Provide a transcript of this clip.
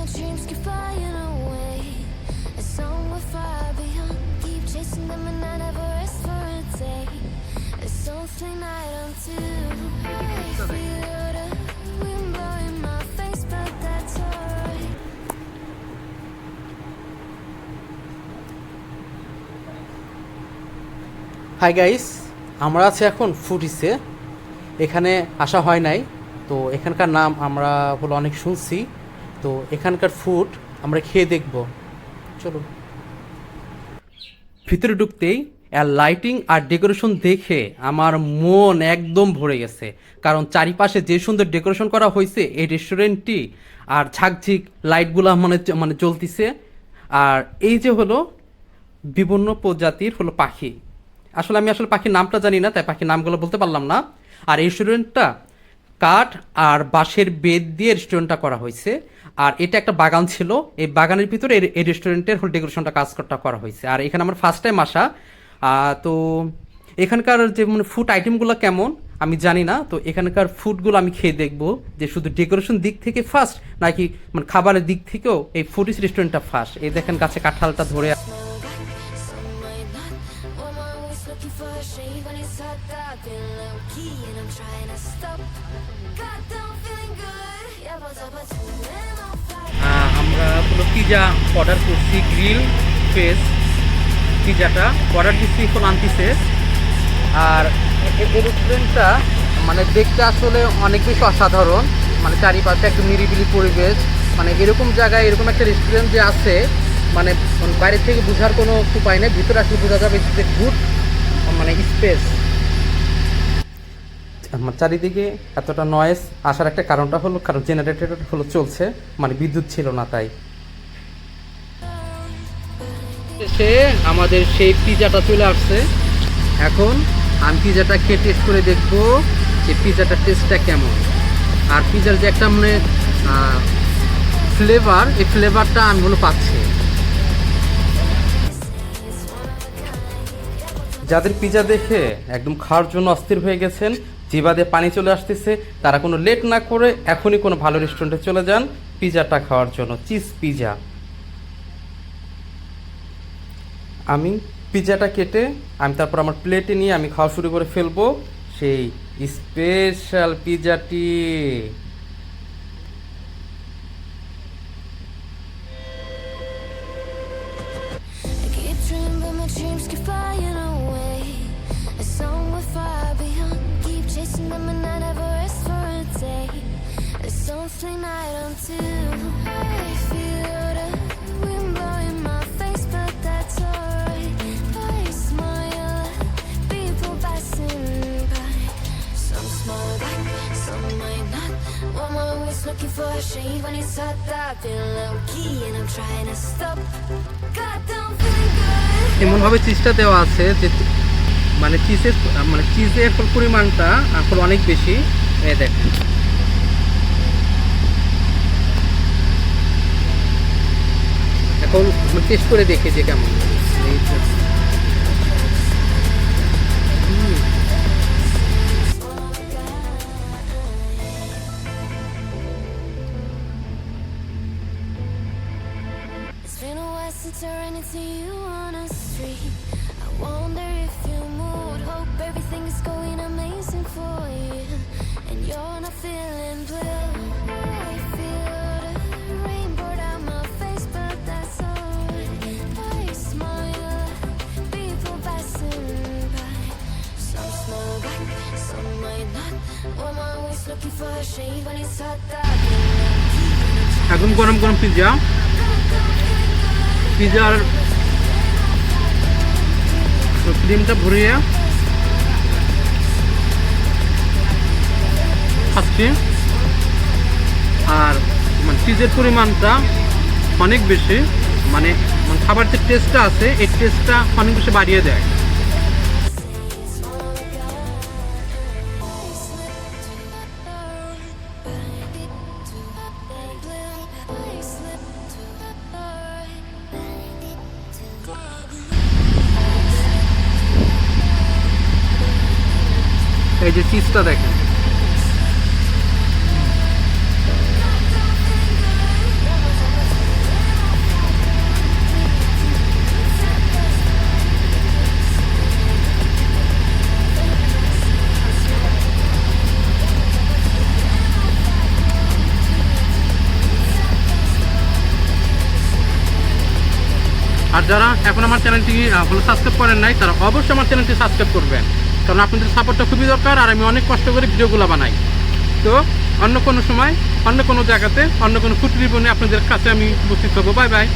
my dreams keep flying away. A song we're far beyond. Keep chasing them and I never rest for a day. A soulful night on two. I feel the wind blowing my face, but that's alright. Hi guys আমরা আছি এখন ফুডিসে এখানে আসা হয় নাই তো এখানকার নাম আমরা হলো অনেক শুনছি তো এখানকার ফুড আমরা খেয়ে দেখব। চলো ভিতরে ঢুকতেই আর লাইটিং আর ডেকোরেশন দেখে আমার মন একদম ভরে গেছে। কারণ চারিপাশে যে সুন্দর ডেকোরেশন করা হয়েছে এই রেস্টুরেন্টটি আর ঝাকঝিক লাইটগুলো মানে মানে চলতিছে। আর এই যে হলো বিভিন্ন প্রজাতির হলো পাখি। আসলে আমি আসলে পাখির নামটা জানি না, তাই পাখির নামগুলো বলতে পারলাম না। আর এই রেস্টুরেন্টটা কাঠ আর বাঁশের বেদ দিয়ে রেস্টুরেন্টটা করা হয়েছে। আর এটা একটা বাগান ছিল। এই বাগানের ভিতরে এই- রেস্টুরেন্টের হল ডেকোরেশনটা কাজ করটা করা হয়েছে। আর এখানে আমার ফার্স্ট টাইম আসা। তো এখানকার যে মানে ফুড আইটেমগুলো কেমন, আমি জানি না। তো এখানকার ফুডগুলো আমি খেয়ে দেখব যে শুধু ডেকোরেশন দিক থেকে ফার্স্ট নাকি মানে খাবারের দিক থেকেও এই ফুডিস রেস্টুরেন্টটা ফার্স্ট এই দেখেন গাছে কাঁঠালটা ধরে for a shade when it's hot. I've been low key and I'm trying to stop. God, I'm feeling good. Yeah, I'm fire. আহ, আমরা হলো পিজা অর্ডার করছি গ্রিল ফেস পিজাটা অর্ডার দিচ্ছি এখন আনতিছে আর রেস্টুরেন্টটা মানে দেখতে আসলে অনেক বেশি অসাধারণ মানে চারিপাশে একদম নিরিবিলি পরিবেশ মানে এরকম জায়গায় এরকম একটা রেস্টুরেন্ট যে আছে মানে বাইরে থেকে বোঝার কোনো উপায় নেই ভিতরে আসলে বোঝা যাবে যে গুড মানে স্পেস আমার চারিদিকে এতটা নয়েস আসার একটা কারণটা হলো কারণ জেনারেটর হলো চলছে মানে বিদ্যুৎ ছিল না তাই। সে আমাদের সেই পিজাটা চলে আসছে। এখন আমি পিজাটা খেয়ে টেস্ট করে দেখব যে পিজাটার টেস্টটা কেমন। আর পিজার যে একটা মানে ফ্লেভার এই ফ্লেভারটা আমি হলো পাচ্ছি। যাদের পিজা দেখে একদম খাওয়ার জন্য অস্থির হয়ে গেছেন জিবাদে পানি চলে আসতেছে, তারা কোনো লেট না করে এখনই কোনো ভালো রেস্টুরেন্টে চলে যান পিজাটা খাওয়ার জন্য। Cheese pizza. আমি পিজাটা কেটে, আমি তারপর আমার প্লেটে নিয়ে আমি খাওয়া শুরু করে ফেলব। সেই স্পেশাল পিজাটি। Dreams keep flying. chasing them and I never rest for a day. A soulful night on two. I feel the wind blowing my face, but that's alright. I smile at people passing by. Some smile back, some might not. Well, I'm always looking for a shade when it's hot. I've been low key and I'm trying to stop. God, I'm feeling good. এমনভাবে চিজটা দেওয়া আছে যে মানে চিজের মানে চিজে এখন পরিমাণটা এখন অনেক বেশি। এ দেখেন। এখন টেস্ট করে দেখে যে কেমন। Since you're on a street. একদম গরম গরম পিৎজা পিৎজার ক্রিমটা ভরিয়ে খাচ্ছি। আর মানে চিজের পরিমাণটা অনেক বেশি। মানে খাবার যে টেস্টটা আছে, এই টেস্টটা অনেক বেশি বাড়িয়ে দেয়। এই যে চিজটা দেখেন। আর যারা এখন আমার চ্যানেলটি সাবস্ক্রাইব করেন নাই, তারা অবশ্যই আমার চ্যানেলটি সাবস্ক্রাইব করবেন। কারণ আপনাদের সাপোর্টটা খুবই দরকার আর আমি অনেক কষ্ট করে ভিডিওগুলো বানাই। তো অন্য কোনো সময়, অন্য কোনো জায়গাতে, অন্য কোনো কুটির বনে আপনাদের কাছে আমি উপস্থিত হব। Bye bye